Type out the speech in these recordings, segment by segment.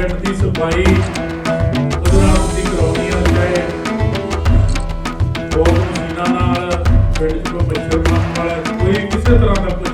ਸਫ਼ਾਈ ਉਹਦੇ ਨਾਲ ਤੁਸੀਂ ਕਰਾਉਣੀ ਆ ਚਾਹੇ ਹੋਰ ਮਸ਼ੀਨਾਂ ਨਾਲ ਪਿੰਡ 'ਚ ਕੋਈ ਮੱਛਰ ਕੋਈ ਕਿਸੇ ਤਰ੍ਹਾਂ ਦਾ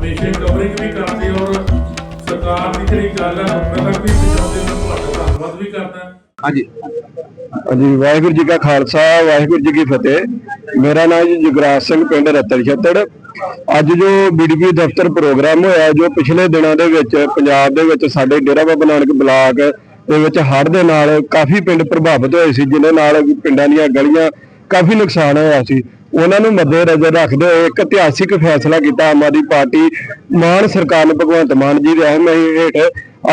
ਹਮੇਸ਼ਾ ਕਵਰਿੰਗ ਵੀ ਕਰਦੇ ਔਰ ਸਰਕਾਰ ਦੀ ਜਿਹੜੀ ਗੱਲ ਹੈ ਲੋਕਾਂ ਤੱਕ ਵੀ ਪਹੁੰਚਾਉਂਦੇ ਹੋ ਤੁਹਾਡਾ ਧੰਨਵਾਦ ਵੀ ਕਰਦਾ। ਹਾਂਜੀ। ਹਾਂਜੀ, ਵਾਹਿਗੁਰੂ ਜੀ ਕਾ ਖਾਲਸਾ, ਵਾਹਿਗੁਰੂ ਜੀ ਕੀ ਫਤਿਹ। ਮੇਰਾ ਨਾਮ ਜੀ ਜਗਰਾਜ ਸਿੰਘ, ਪਿੰਡ ਰਤਨ ਛੱਤੜ। ਅੱਜ ਜੋ ਬੀਡੀਪੀ ਦਫ਼ਤਰ ਪ੍ਰੋਗਰਾਮ ਹੋਇਆ, ਜੋ ਪਿਛਲੇ ਦਿਨਾਂ ਦੇ ਵਿੱਚ ਪੰਜਾਬ ਦੇ ਵਿੱਚ ਸਾਡੇ ਡੇਰਾ ਬਾਬਾ ਨਾਨਕ ਬਲਾਕ ਦੇ ਵਿੱਚ ਹੜ੍ਹ ਦੇ ਨਾਲ ਕਾਫੀ ਪਿੰਡ ਪ੍ਰਭਾਵਿਤ ਹੋਏ ਸੀ ਜਿਨ੍ਹਾਂ ਨਾਲ ਪਿੰਡਾਂ ਦੀਆਂ ਗਲੀਆਂ ਕਾਫੀ ਨੁਕਸਾਨ ਹੋਇਆ ਸੀ। ਉਹਨਾਂ ਨੂੰ ਮੱਦੇਨਜ਼ਰ ਰੱਖਦੇ ਹੋਏ ਇੱਕ ਇਤਿਹਾਸਿਕ ਫੈਸਲਾ ਕੀਤਾ ਆਮ ਆਦਮੀ ਪਾਰਟੀ ਮਾਨ ਸਰਕਾਰ ਨੇ ਭਗਵੰਤ ਮਾਨ ਜੀ ਦੇ ਹੇਠ।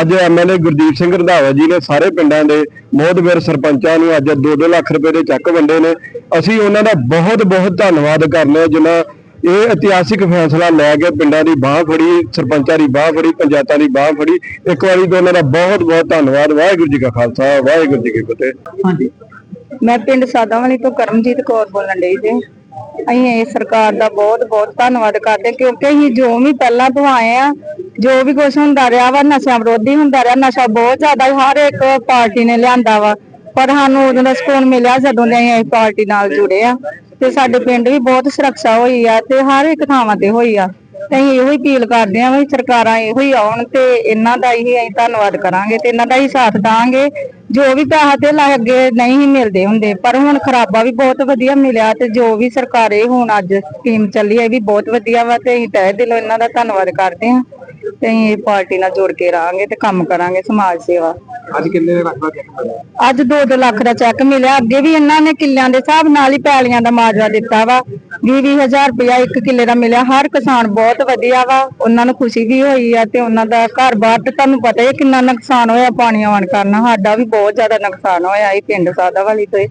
ਅੱਜ ਐਮਐਲਏ ਗੁਰਦੀਪ ਸਿੰਘ ਰੰਧਾਵਾ ਜੀ ਨੇ ਸਾਰੇ ਪਿੰਡਾਂ ਦੇ ਮੋਹਦਵਰ ਸਰਪੰਚਾਂ ਨੂੰ ਅੱਜ 2-2 ਲੱਖ ਰੁਪਏ ਦੇ ਚੱਕ ਵੰਡੇ ਨੇ। ਅਸੀਂ ਉਹਨਾਂ ਦਾ ਬਹੁਤ ਬਹੁਤ ਧੰਨਵਾਦ ਕਰਨੇ ਜਿਨ੍ਹਾਂ ਇਹ ਇਤਿਹਾਸਿਕ ਫੈਸਲਾ ਲੈ ਕੇ ਪਿੰਡਾਂ ਦੀ ਬਾਹ ਫੜੀ, ਸਰਪੰਚਾਂ ਦੀ ਬਾਹ ਫੜੀ, ਪੰਚਾਇਤਾਂ ਦੀ ਬਾਹ ਫੜੀ। ਇੱਕ ਵਾਰੀ ਤੋਂ ਉਹਨਾਂ ਦਾ ਬਹੁਤ ਬਹੁਤ ਧੰਨਵਾਦ। ਵਾਹਿਗੁਰੂ ਜੀ ਕਾ ਖਾਲਸਾ, ਵਾਹਿਗੁਰੂ ਜੀ ਕੀ ਫਤਿਹ। ਹਾਂਜੀ। ਮੈਂ ਪਿੰਡ ਸਾਦਾਵਾਲੀ ਤੋਂ ਕਰਮਜੀਤ ਕੌਰ ਬੋਲਣ ਡਈ ਜੀ ਅਸੀਂ ਇਹ ਸਰਕਾਰ ਦਾ ਬਹੁਤ ਬਹੁਤ ਧੰਨਵਾਦ ਕਰਦੇ ਕਿਉਂਕਿ ਅਸੀਂ ਜੋ ਵੀ ਪਹਿਲਾਂ ਤੋਂ ਆਏ ਆ ਜੋ ਵੀ ਕੁਝ ਹੁੰਦਾ ਰਿਹਾ ਵਾ ਨਸ਼ਾ ਵਿਰੋਧੀ ਹੁੰਦਾ ਰਿਹਾ, ਨਸ਼ਾ ਬਹੁਤ ਜ਼ਿਆਦਾ ਹਰ ਇੱਕ ਪਾਰਟੀ ਨੇ ਲਿਆਂਦਾ ਵਾ, ਪਰ ਸਾਨੂੰ ਉਦੋਂ ਦਾ ਸਕੂਨ ਮਿਲਿਆ ਜਦੋਂ ਦੇ ਅਸੀਂ ਇਸ ਪਾਰਟੀ ਨਾਲ ਜੁੜੇ ਆ ਤੇ ਸਾਡੇ ਪਿੰਡ ਵੀ ਬਹੁਤ ਸੁਰੱਖਿਆ ਹੋਈ ਆ, ਤੇ ਹਰ ਇੱਕ ਥਾਵਾਂ ਤੇ ਹੋਈ ਆ, ਤੇ ਅਸੀਂ ਇਹੋ ਹੀ ਅਪੀਲ ਕਰਦੇ ਆ ਵੀ ਸਰਕਾਰਾਂ ਇਹੋ ਹੀ ਆਉਣ, ਤੇ ਇਹਨਾਂ ਦਾ ਹੀ ਅਸੀਂ ਧੰਨਵਾਦ ਕਰਾਂਗੇ, ਤੇ ਇਹਨਾਂ ਦਾ ਹੀ ਸਾਥ ਦਾਂਗੇ ਜੋ ਵੀ ਪੈਸਾ ਤੇ ਅੱਗੇ ਨਹੀਂ ਮਿਲਦੇ ਹੁੰਦੇ ਪਰ ਹੁਣ ਖਰਾਬਾ ਵੀ ਬਹੁਤ ਵਧੀਆ ਮਿਲਿਆ ਤੇ ਜੋ ਵੀ ਸਰਕਾਰ ਇਹ ਹੁਣ ਅੱਜ ਸਕੀਮ ਚੱਲੀ ਹੈ ਵੀ ਬਹੁਤ ਵਧੀਆ ਵਾ ਤੇ ਅਸੀਂ ਤਹਿ ਦਿਲੋਂ ਇਹਨਾਂ ਦਾ ਧੰਨਵਾਦ ਕਰਦੇ ਹਾਂ ਤੇ ਅਸੀਂ ਇਹ ਪਾਰਟੀ ਨਾਲ ਜੁੜ ਕੇ ਰਹਾਂਗੇ ਤੇ ਕੰਮ ਕਰਾਂਗੇ ਸਮਾਜ ਸੇਵਾ। ਅੱਜ ਕਿੰਨੇ ਲੱਖ ਦਾ ਚੈੱਕ ਮਿਲਿਆ? ਅੱਜ 2-2 ਲੱਖ ਦਾ ਚੈੱਕ ਮਿਲਿਆ ਅੱਗੇ ਵੀ ਇਹਨਾਂ ਨੇ ਕਿੱਲਿਆਂ ਦੇ ਹਿਸਾਬ ਨਾਲ ਹੀ ਪੈਲੀਆਂ ਦਾ ਮਾਜਰਾ ਦਿੱਤਾ ਵਾ। 20 ਹਜ਼ਾਰ ਰੁਪਇਆ ਇੱਕ ਕਿੱਲੇ ਦਾ ਮਿਲਿਆ। ਹਰ ਕਿਸਾਨ ਬਹੁਤ ਵਧੀਆ ਵਾ। ਉਹਨਾਂ ਨੂੰ ਖੁਸ਼ੀ ਵੀ ਹੋਈ ਆ ਤੇ ਉਹਨਾਂ ਦਾ ਘਰ-ਬਾਰ ਤੇ ਤੁਹਾਨੂੰ ਪਤਾ ਹੀ ਹੈ ਕਿੰਨਾ ਨੁਕਸਾਨ ਹੋਇਆ ਪਾਣੀ ਆਉਣ ਕਾਰਨ। ਸਾਡਾ ਵੀ ਬਹੁਤ ਜ਼ਿਆਦਾ ਨੁਕਸਾਨ ਹੋਇਆ ਇਹ ਪਿੰਡ ਸਾਦਾ ਵਾਲੀ ਤੇ।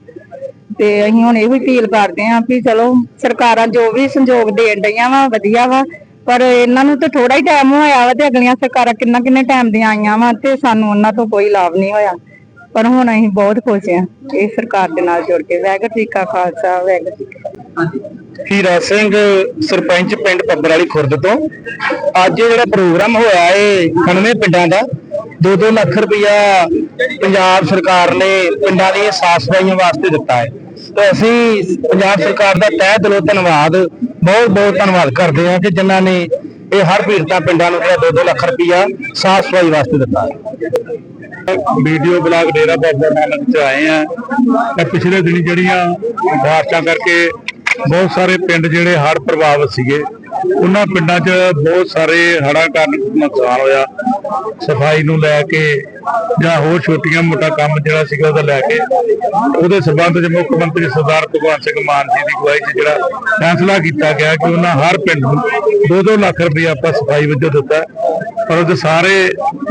ਤੇ ਅਸੀਂ ਹੁਣ ਇਹ ਅਪੀਲ ਕਰਦੇ ਆਂ ਵੀ ਚਲੋ ਸਰਕਾਰਾਂ ਜੋ ਵੀ ਸੰਯੋਗ ਦੇਣ ਡਈਆਂ ਵਾ, ਵਧੀਆ ਵਾ। ਪਰ ਇਹਨਾਂ ਨੂੰ ਤਾਂ ਥੋੜਾ ਹੀ ਟਾਈਮ ਹੋਇਆ ਵਾ ਤੇ ਅਗਲੀਆਂ ਸਰਕਾਰਾਂ ਕਿੰਨਾ ਕਿੰਨੇ ਟਾਈਮ ਦੀਆਂ ਆਈਆਂ ਵਾ ਤੇ ਸਾਨੂੰ ਉਹਨਾਂ ਤੋਂ ਕੋਈ ਲਾਭ ਨਹੀਂ ਹੋਇਆ। ਪਰ ਹੁਣ ਅਸੀਂ ਬਹੁਤ ਖੁਸ਼ ਹਾਂ। ਇਹ ਸਰਕਾਰ ਦੇ ਨਾਲ ਜੁੜ ਕੇ। ਵਾਹਿਗੁਰੂ ਜੀ ਕਾ ਖਾਲਸਾ, ਵਾਹਿਗੁਰੂ ਜੀ ਕੀ ਫਤਿਹ। ਹੀਰਾ ਸਿੰਘ, ਸਰਪੰਚ ਪਿੰਡ ਪੱਬਰ ਵਾਲੀ ਖੁਰਦ ਤੋਂ। ਅੱਜ ਜਿਹੜਾ ਪ੍ਰੋਗਰਾਮ ਹੋਇਆ ਏ 98 ਪਿੰਡਾਂ ਦਾ 2-2 ਲੱਖ ਰੁਪਇਆ ਪੰਜਾਬ ਸਰਕਾਰ ਨੇ ਪਿੰਡਾਂ ਦੀਆਂ ਸਾਫ਼ ਸਫਾਈਆਂ ਵਾਸਤੇ ਦਿੱਤਾ ਹੈ ਤੇ ਅਸੀਂ ਪੰਜਾਬ ਸਰਕਾਰ ਦਾ ਤਹਿ ਦਿਲੋਂ ਧੰਨਵਾਦ ਬਹੁਤ ਬਹੁਤ ਧੰਨਵਾਦ ਕਰਦੇ ਹਾਂ ਕਿ ਜਿਨ੍ਹਾਂ ਨੇ ਇਹ ਹਰ ਪੀੜਤਾ ਪਿੰਡਾਂ ਨੂੰ ਜਿਹੜਾ 2-2 ਲੱਖ ਰੁਪਇਆ ਸਾਫ਼ ਸਫ਼ਾਈ ਵਾਸਤੇ ਦਿੱਤਾ। ਹੈ ਵੀਡੀਓ ਬਲਾਕ ਡੇਰਾ ਬਾਬਾ ਨਾਨਕ ਚ ਆਏ ਆ। ਪਿਛਲੇ ਦਿਨੀ ਜਿਹੜੀਆਂ ਬਾਰਿਸ਼ਾਂ ਕਰਕੇ ਬਹੁਤ ਸਾਰੇ ਪਿੰਡ ਜਿਹੜੇ ਹੜ੍ਹ ਪ੍ਰਭਾਵਿਤ ਸੀਗੇ, ਉਹਨਾਂ ਪਿੰਡਾਂ 'ਚ ਬਹੁਤ ਸਾਰੇ ਹੜ੍ਹਾਂ ਕਾਰਨ ਨੁਕਸਾਨ ਹੋਇਆ। ਸਫ਼ਾਈ ਨੂੰ ਲੈ ਕੇ ਜਾਂ ਹੋਰ ਛੋਟੀਆਂ ਮੋਟਾ ਕੰਮ ਜਿਹੜਾ ਸੀਗਾ ਉਹਦਾ ਲੈ ਕੇ, ਉਹਦੇ ਸਬੰਧ 'ਚ ਮੁੱਖ ਮੰਤਰੀ ਸਰਦਾਰ ਭਗਵੰਤ ਸਿੰਘ ਮਾਨ ਜੀ ਦੀ ਅਗਵਾਈ 'ਚ ਜਿਹੜਾ ਫੈਸਲਾ ਕੀਤਾ ਗਿਆ ਕਿ ਉਹਨਾਂ ਹਰ ਪਿੰਡ ਨੂੰ 2-2 ਲੱਖ ਰੁਪਏ ਆਪਾਂ ਸਫ਼ਾਈ ਵਜੋਂ ਦਿੱਤਾ। ਪਰ ਉਹਦੇ ਸਾਰੇ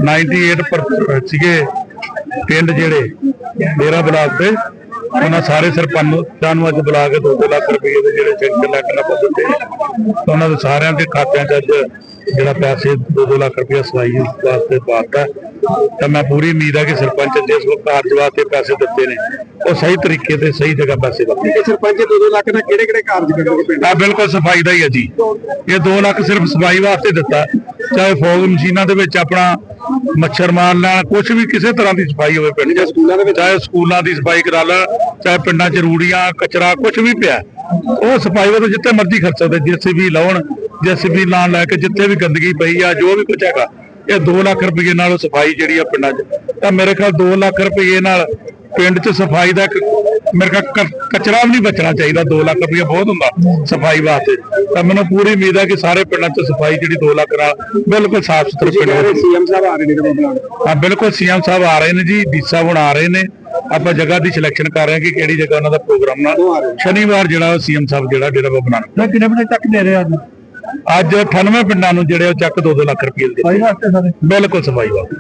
98% ਸੀਗੇ ਪਿੰਡ ਜਿਹੜੇ, ਡੇਰਾ ਬਲਾਕ ਦੇ ਉਹਨਾਂ ਸਾਰੇ ਸਰਪੰਚਾਂ ਨੂੰ ਅੱਜ ਬੁਲਾ ਕੇ 2 ਲੱਖ ਰੁਪਏ ਦੇ ਜਿਹੜੇ ਚੈੱਕ ਲੱਖ ਨਾ ਦਿੱਤੇ। ਉਹਨਾਂ ਦੇ ਸਾਰਿਆਂ ਦੇ ਖਾਤਿਆਂ 'ਚ ਅੱਜ ਜਿਹੜਾ ਪੈਸੇ 2 ਲੱਖ ਰੁਪਏ ਸਵਾਈ ਵਾਸਤੇ ਪਾਤਾ ਤਾਂ ਮੈਂ ਪੂਰੀ ਉਮੀਦ ਹੈ ਕਿ ਸਰਪੰਚ ਜਿਸ ਵਕਤ ਕਾਰਜ ਵਾਸਤੇ ਪੈਸੇ ਦਿੱਤੇ ਨੇ ਉਹ ਸਹੀ ਤਰੀਕੇ ਤੇ ਸਹੀ ਜਗ੍ਹਾ ਪੈਸੇ ਵਰਤੇ ਸਰਪੰਚ 2-2 ਲੱਖ ਦਾ ਕਿਹੜੇ ਕਿਹੜੇ ਕਾਰਜ ਕਰਨਗੇ ਪਿੰਡ ਆ ਬਿਲਕੁਲ ਸਫ਼ਾਈ ਦਾ ਹੀ ਹੈ ਜੀ। ਇਹ 2 ਲੱਖ ਸਿਰਫ ਸਫ਼ਾਈ ਵਾਸਤੇ ਦਿੱਤਾ ਚਾਹੇ ਫੋਗ ਮਸ਼ੀਨਾਂ ਦੇ ਵਿੱਚ ਆਪਣਾ ਮੱਛਰ ਮਾਰ ਲੈਣ ਕੁਝ ਵੀ ਕਿਸੇ ਤਰ੍ਹਾਂ ਦੀ ਸਫ਼ਾਈ ਹੋਵੇ ਪਿੰਡ 'ਚ ਸਕੂਲਾਂ ਦੇ ਵਿੱਚ? ਚਾਹੇ ਸਕੂਲਾਂ ਦੀ ਸਫ਼ਾਈ ਕਰਾ ਲੈਣ ਚਾਹੇ ਪਿੰਡਾਂ 'ਚ ਰੂੜੀਆਂ ਕਚਰਾ ਕੁਝ ਵੀ ਪਿਆ। ਉਹ ਸਫ਼ਾਈ ਵਾਸਤੇ ਜਿੱਥੇ ਮਰਜ਼ੀ ਖਰਚ ਸਕਦੇ ਵੀ ਲਾਉਣ ਵੀ ਨਾਂ ਲੈ ਕੇ ਜਿੱਥੇ ਵੀ ਗੰਦਗੀ ਪਈ ਆ ਜੋ ਵੀ ਕੁਝ ਹੈਗਾ ਇਹ 2 ਲੱਖ ਰੁਪਏ ਨਾਲ ਸਫ਼ਾਈ ਜਿਹੜੀ ਆ ਪਿੰਡਾਂ 'ਚ। ਤਾਂ ਮੇਰੇ ਖਿਆਲ 2 ਲੱਖ ਰੁਪਏ ਨਾਲ ਪਿੰਡ 'ਚ ਸਫ਼ਾਈ ਦਾ ਮੇਰੇ ਕ- ਕਚਰਾ ਵੀ ਨਹੀਂ ਬਚਣਾ ਚਾਹੀਦਾ 2 ਲੱਖ ਰੁਪਏ ਬਹੁਤ ਹੁੰਦਾ ਸਫ਼ਾਈ ਵਾਸਤੇ। ਤਾਂ ਮੈਨੂੰ ਪੂਰੀ ਉਮੀਦ ਹੈ ਕਿ ਸਾਰੇ ਪਿੰਡਾਂ 'ਚ ਸਫ਼ਾਈ ਜਿਹੜੀ 2 ਲੱਖ ਨਾਲ ਬਿਲਕੁਲ ਸਾਫ਼ ਸੁਥਰੇ ਪਿੰਡ ਹੋਣਗੇ ਸੀਐਮ ਸਾਹਿਬ ਆ ਰਹੇ ਨੇ ਹਾਂ ਬਿਲਕੁਲ ਸੀਐਮ ਸਾਹਿਬ ਆ ਰਹੇ ਨੇ ਜੀ ਡੀ ਸਾਹਿਬ ਹੁਣ ਆ ਰਹੇ ਨੇ। ਆਪਾਂ ਜਗ੍ਹਾ ਦੀ ਸਿਲੈਕਸ਼ਨ ਕਰ ਰਹੇ ਹਾਂ ਕਿ ਕਿਹੜੀ ਜਗ੍ਹਾ ਉਹਨਾਂ ਦਾ ਪ੍ਰੋਗਰਾਮ ਨਾਲ। ਸ਼ਨੀਵਾਰ ਜਿਹੜਾ ਸੀਐਮ ਸਾਹਿਬ ਜਿਹੜਾ ਡੇਰਾ ਬਾਬਾ ਨਾਨਕ ਕਿੰਨੇ ਵਜੇ ਤੱਕ ਦੇ ਰਹੇ ਅੱਜ? ਅੱਜ 98 ਪਿੰਡਾਂ ਨੂੰ ਜਿਹੜੇ ਉਹ ਚੱਕ 2-2 ਲੱਖ ਰੁਪਏ ਦੇ ਬਿਲਕੁਲ ਸਫ਼ਾਈ ਵਾਸਤੇ।